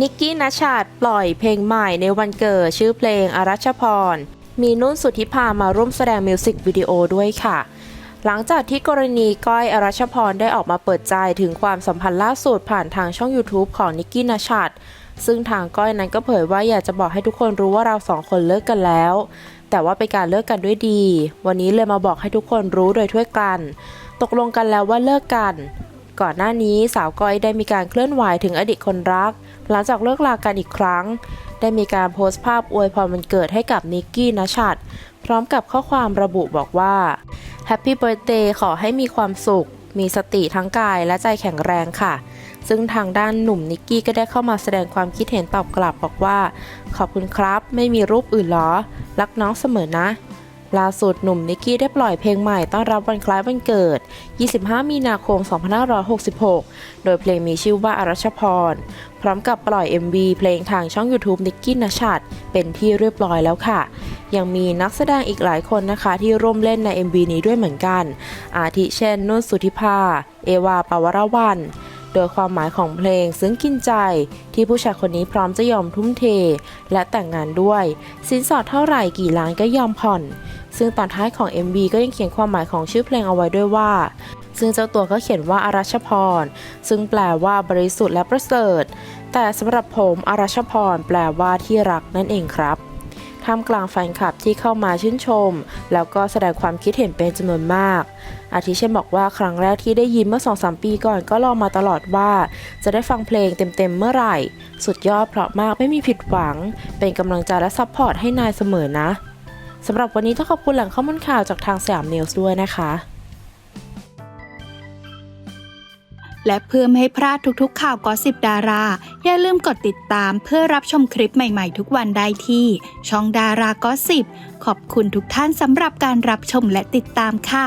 นิกกี้นัชชาตปล่อยเพลงใหม่ในวันเกิดชื่อเพลงอารัชพร มีนุ่นสุทธิพามาร่วมแสดงมิวสิกวิดีโอด้วยค่ะ หลังจากที่กรณีก้อยอารัชพรได้ออกมาเปิดใจถึงความสัมพันธ์ล่าสุดผ่านทางช่อง YouTube ของนิกกี้นัชชัดซึ่งทางก้อยนั้นก็เผยว่าอยากจะบอกให้ทุกคนรู้ว่าเราสองคนเลิกกันแล้ว แต่ว่าเป็นการเลิกกันด้วยดี วันนี้เลยมาบอกให้ทุกคนรู้โดยทั่วกัน ตกลงกันแล้วว่าเลิกกัน ก่อนหน้านี้สาวก้อยได้มีการเคลื่อนไหวถึงอดีตคนรัก หลังจากเลิกลากันอีกครั้ง ได้มีการโพสต์ภาพอวยพรวันเกิดให้กับนิกกี้นชัดพร้อมกับข้อความระบุบอกว่าแฮปปี้เบิร์ a เดย์ขอให้มีความสุข มีสติทั้งกายและใจแข็งแรงค่ะ ซึ่งทางด้านหนุ่มนิกกี้ก็ได้เข้ามาแสดงความคิดเห็นตอบกลับบอกว่า ขอบคุณครับ ไม่มีรูปอื่นหรอ รักน้องเสมอนะ ล่าสุดหนุ่มนิกกี้ได้ปล่อยเพลงใหม่ต้อนรับวันคล้ายวันเกิด 25 มีนาคม 2566 โดยเพลงมีชื่อว่าอารัชพร พร้อมกับปล่อย MV เพลงทางช่อง YouTube นิกกี้นชัดเป็นที่เรียบร้อยแล้วค่ะ ยังมีนักแสดงอีกหลายคนนะคะที่ร่วมเล่นใน MV นี้ด้วยเหมือนกัน อาทิเช่น นุ่นสุธิภา เอวาปาวรวันโดยความหมายของเพลงซึ้งกินใจ ที่ผู้ชายคนนี้พร้อมจะยอมทุ่มเท และแต่งงานด้วย สินสอดเท่าไหร่กี่ล้านก็ยอมผ่อน ซึ่งตอนท้ายของ MV ก็ยังเขียนความหมายของชื่อเพลงเอาไว้ด้วยว่า ซึ่งเจ้าตัวก็เขียนว่าอารัชพร ซึ่งแปลว่าบริสุทธิ์และประเสริฐ แต่สำหรับผมอารัชพร แปลว่าที่รักนั่นเองครับท่ามกลางแฟนคลับที่เข้ามาชื่นชม แล้วก็แสดงความคิดเห็นเป็นจำนวนมาก อาทิเช่นบอกว่าครั้งแรกที่ได้ยินเมื่อ 2-3 ปีก่อนก็รอมาตลอดว่า จะได้ฟังเพลงเต็มๆเมื่อไหร่ สุดยอดเพราะมากไม่มีผิดหวัง เป็นกำลังใจและซัพพอร์ตให้นายเสมอนะ สำหรับวันนี้ต้องขอบคุณแหล่งข้อมูลข่าวจากทางสยามนิวส์ด้วยนะคะ และเพื่อไม่ให้พลาดทุกๆ ข่าวกอสิบดารา อย่าลืมกดติดตามเพื่อรับชมคลิปใหม่ๆ ทุกวันได้ที่ ช่องดารากอสิบขอบคุณทุกท่านสำหรับการรับชมและติดตามค่ะ